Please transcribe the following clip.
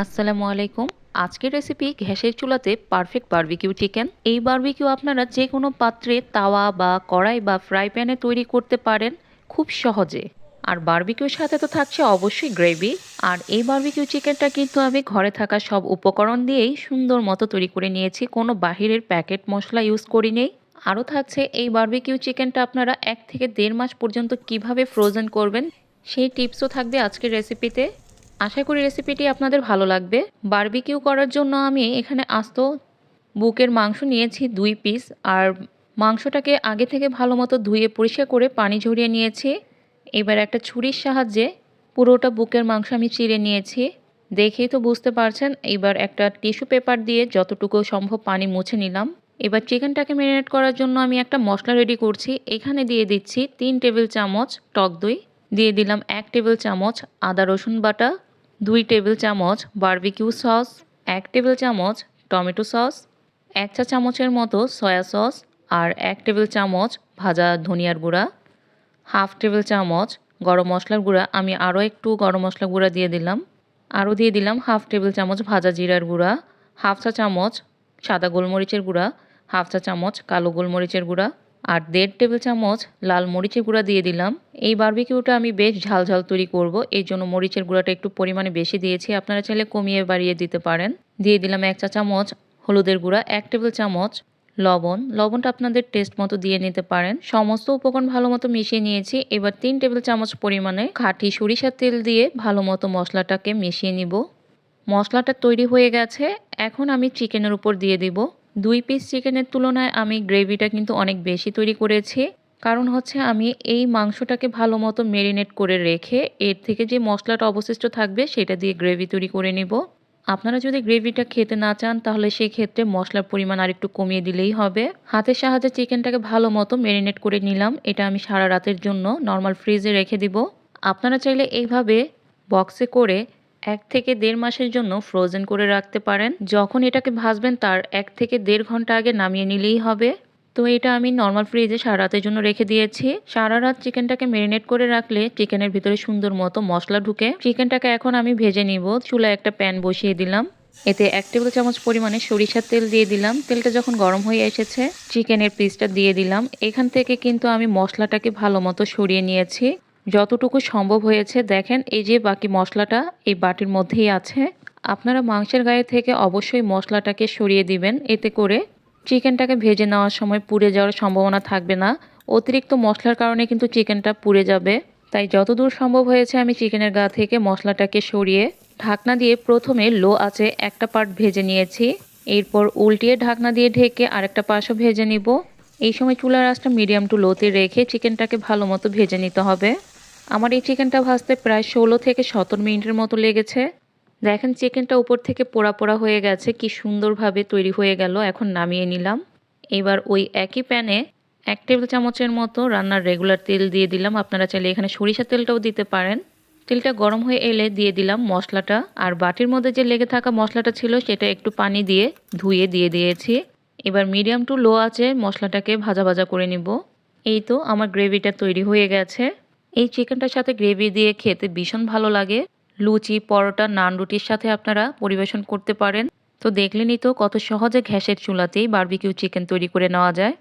আসসালামু আলাইকুম। আজকের রেসিপি ঘ্যাসের চুলাতে পারফেক্ট বার্বিকিউ চিকেন এই বারবিকিউ আপনারা যে কোনো পাত্রে তাওয়া বা কড়াই বা ফ্রাই প্যানে তৈরি করতে পারেন খুব সহজে। আর বারবিকিউর সাথে তো থাকছে অবশ্যই গ্রেভি আর এই বার্বিকিউ চিকেনটা কিন্তু আমি ঘরে থাকা সব উপকরণ দিয়েই সুন্দর মতো তৈরি করে নিয়েছি। কোনো বাহিরের প্যাকেট মশলা ইউজ করি নেই আরও থাকছে এই বারবিকিউ চিকেনটা আপনারা এক থেকে দেড় মাস পর্যন্ত কীভাবে ফ্রোজেন করবেন সেই টিপসও থাকবে আজকের রেসিপিতে আশা করি রেসিপিটি আপনাদের ভালো লাগবে। বারবিকিউ করার জন্য আমি এখানে আস্ত বুকের মাংস নিয়েছি দুই পিস আর মাংসটাকে আগে থেকে ভালো মতো ধুয়ে পরিষ্কার করে পানি ঝরিয়ে নিয়েছি। এবার একটা ছুরির সাহায্যে পুরোটা বুকের মাংস আমি চিড়ে নিয়েছি। দেখেই তো বুঝতে পারছেন, এবার একটা টিস্যু পেপার দিয়ে যতটুকু সম্ভব পানি মুছে নিলাম। এবার চিকেনটাকে ম্যারিনেট করার জন্য আমি একটা মশলা রেডি করছি। এখানে দিয়ে দিচ্ছি তিন টেবিল চামচ টক দই, দিয়ে দিলাম এক টেবিল চামচ আদা রসুন বাটা দুই টেবিল চামচ বারবিকিউ সস, এক টেবিল চামচ টমেটো সস, এক চা চামচের মতো সয়া সস আর এক টেবিল চামচ ভাজা ধনিয়ার গুঁড়া, হাফ টেবিল চামচ গরম মশলার গুঁড়া। আমি আরও একটু গরম মশলা গুঁড়া দিয়ে দিলাম। আরও দিয়ে দিলাম হাফ টেবিল চামচ ভাজা জিরার গুঁড়া, হাফ চা চামচ সাদা গোলমরিচের গুঁড়া, হাফ চা চামচ কালো গোলমরিচের গুঁড়া আর দেড় টেবিল চামচ লাল মরিচের গুঁড়া দিয়ে দিলাম। এই বারবিকিউটা আমি বেশ ঝাল ঝাল তৈরি করব। এই জন্য মরিচের গুঁড়াটা একটু পরিমাণে বেশি দিয়েছি। আপনারা চাইলে কমিয়ে বাড়িয়ে দিতে পারেন। দিয়ে দিলাম এক চা চামচ হলুদের গুঁড়া, এক টেবিল চামচ লবণ। লবণটা আপনাদের টেস্ট মতো দিয়ে নিতে পারেন। সমস্ত উপকরণ ভালো মতো মিশিয়ে নিয়েছি। এবার তিন টেবিল চামচ পরিমাণে খাঁটি সরিষার তেল দিয়ে ভালো মতো মশলাটাকে মিশিয়ে নিব। মশলাটা তৈরি হয়ে গেছে। এখন আমি চিকেনের উপর দিয়ে দিব। দুই পিস চিকেনের তুলনায় আমি গ্রেভিটা কিন্তু অনেক বেশি তৈরি করেছি। কারণ হচ্ছে আমি এই মাংসটাকে ভালো মতো মেরিনেট করে রেখে এর থেকে যে মশলাটা অবশিষ্ট থাকবে সেটা দিয়ে গ্রেভি তৈরি করে নেব। আপনারা যদি গ্রেভিটা খেতে না চান তাহলে সেই ক্ষেত্রে মশলার পরিমাণ আর একটু কমিয়ে দিলেই হবে। হাতের সাহায্যে চিকেনটাকে ভালো মতো মেরিনেট করে নিলাম। এটা আমি সারা রাতের জন্য নর্মাল ফ্রিজে রেখে দিব। আপনারা চাইলে এইভাবে বক্সে করে এক থেকে দেড় মাসের জন্য ফ্রোজেন করে রাখতে পারেন। যখন এটাকে ভাজবেন, তার এক থেকে দেড় ঘণ্টা আগে নামিয়ে নিলেই হবে। তো এটা আমি নর্মাল ফ্রিজে সারা রাতের জন্য রেখে দিয়েছি। সারা রাত চিকেনটাকে ম্যারিনেট করে রাখলে চিকেনের ভিতরে সুন্দর মতো মশলা ঢুকে। চিকেনটাকে এখন আমি ভেজে নিব। চুলায় একটা প্যান বসিয়ে দিলাম। এতে এক টেবিল চামচ পরিমাণে সরিষার তেল দিয়ে দিলাম। তেলটা যখন গরম হয়ে এসেছে চিকেনের পিসটা দিয়ে দিলাম। এখান থেকে কিন্তু আমি মশলাটাকে ভালো মতো সরিয়ে নিয়েছি। যতটুকু সম্ভব হয়েছে, দেখেন এই যে বাকি মশলাটা এই বাটির মধ্যেই আছে। আপনারা মাংসের গায়ে থেকে অবশ্যই মশলাটাকে সরিয়ে দিবেন, এতে করে চিকেনটাকে ভেজে নেওয়ার সময় পুড়ে যাওয়ার সম্ভাবনা থাকবে না। অতিরিক্ত মশলার কারণে কিন্তু চিকেনটা পুড়ে যাবে। তাই যতদূর সম্ভব হয়েছে আমি চিকেনের গা থেকে মশলাটাকে সরিয়ে ঢাকনা দিয়ে প্রথমে লো আছে একটা পার্ট ভেজে নিয়েছি। এরপর উল্টিয়ে ঢাকনা দিয়ে ঢেকে আরেকটা পাশও ভেজে নিব। এই সময় চুলার আঁচটা মিডিয়াম টু লোতে রেখে চিকেনটাকে ভালো মতো ভেজে নিতে হবে। আমার এই চিকেনটা ভাজতে প্রায় ষোলো থেকে সতেরো মিনিটের মতো লেগেছে। দেখেন, চিকেনটা উপর থেকে পোড়া পোড়া হয়ে গেছে। কি সুন্দরভাবে তৈরি হয়ে গেল। এখন নামিয়ে নিলাম। এবার ওই একই প্যানে এক টেবিল চামচের মতো রান্নার রেগুলার তেল দিয়ে দিলাম। আপনারা চাইলে এখানে সরিষা তেলটাও দিতে পারেন। তেলটা গরম হয়ে এলে দিয়ে দিলাম মশলাটা। আর বাটির মধ্যে যে লেগে থাকা মশলাটা ছিল, সেটা একটু পানি দিয়ে ধুয়ে দিয়ে দিয়েছি। এবার মিডিয়াম টু লো আছে মশলাটাকে ভাজা ভাজা করে নিব। এই তো আমার গ্রেভিটা তৈরি হয়ে গেছে। এই চিকেনটার সাথে গ্রেভি দিয়ে খেতে ভীষণ ভালো লাগে। লুচি, পরোটা, নান রুটির সাথে আপনারা পরিবেশন করতে পারেন। তো দেখলেনই তো কত সহজে ঘ্যাসের চুলাতেই বার্বিকিউ চিকেন তৈরি করে নেওয়া যায়।